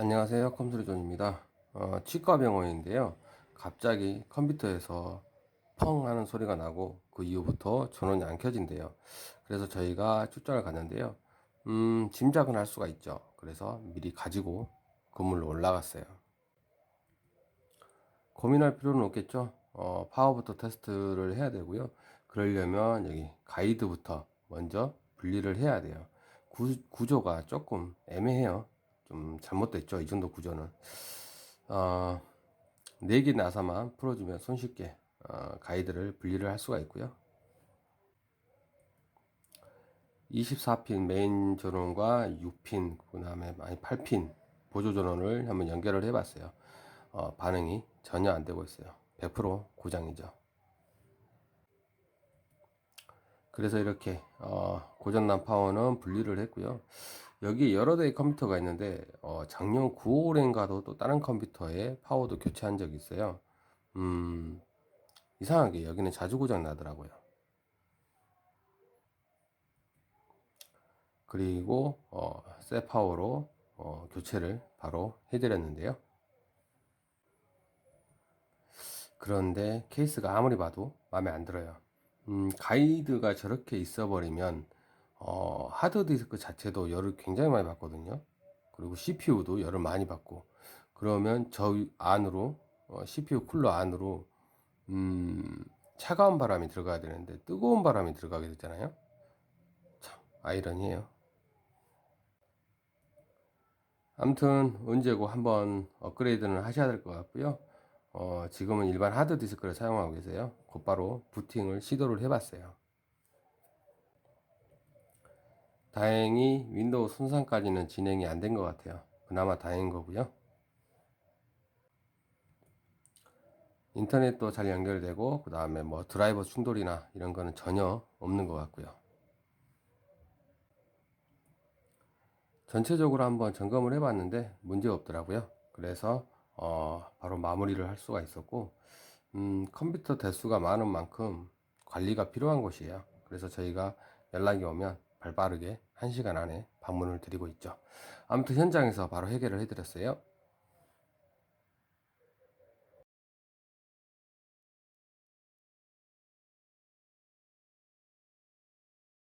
안녕하세요. 컴퓨터존입니다. 어, 치과병원인데요. 갑자기 컴퓨터에서 펑 하는 소리가 나고 그 이후부터 전원이 안 켜진대요. 그래서 저희가 출장을 갔는데요. 음, 짐작은 할 수가 있죠. 그래서 미리 가지고 건물로 올라갔어요. 고민할 필요는 없겠죠. 어, 파워부터 테스트를 해야 되고요. 그러려면 여기 가이드부터 먼저 분리를 해야 돼요. 구, 구조가 조금 애매해요. 좀 잘못됐죠. 이 정도 구조는. 어, 4개 나사만 풀어주면 손쉽게 어, 가이드를 분리를 할 수가 있고요. 24핀 메인 전원과 6핀, 그 다음에 8핀 보조 전원을 한번 연결을 해봤어요. 어, 반응이 전혀 안 되고 있어요. 100% 고장이죠. 그래서 이렇게 어, 고장난 파워는 분리를 했고요. 여기 여러 대의 컴퓨터가 있는데 어, 작년 9월인가도 또 다른 컴퓨터에 파워도 교체한 적이 있어요. 음, 이상하게 여기는 자주 고장 나더라고요. 그리고 어, 새 파워로 어, 교체를 바로 해드렸는데요. 그런데 케이스가 아무리 봐도 마음에 안 들어요. 음, 가이드가 저렇게 있어버리면 어, 하드디스크 자체도 열을 굉장히 많이 받거든요. 그리고 CPU도 열을 많이 받고 그러면 저 안으로 어, CPU 쿨러 안으로 음, 차가운 바람이 들어가야 되는데 뜨거운 바람이 들어가게 되잖아요. 참 아이러니해요. 아무튼 언제고 한번 업그레이드는 하셔야 될 것 같고요. 어, 지금은 일반 하드 디스크를 사용하고 계세요. 곧바로 부팅을 시도를 해봤어요. 다행히 윈도우 손상까지는 진행이 안 된 것 같아요. 그나마 다행인 거고요. 인터넷도 잘 연결되고 그 다음에 뭐 드라이버 충돌이나 이런 거는 전혀 없는 것 같고요. 전체적으로 한번 점검을 해봤는데 문제 없더라고요. 그래서 어, 바로 마무리를 할 수가 있었고 음, 컴퓨터 대수가 많은 만큼 관리가 필요한 곳이에요. 그래서 저희가 연락이 오면 발빠르게 1시간 안에 방문을 드리고 있죠. 아무튼 현장에서 바로 해결을 해드렸어요.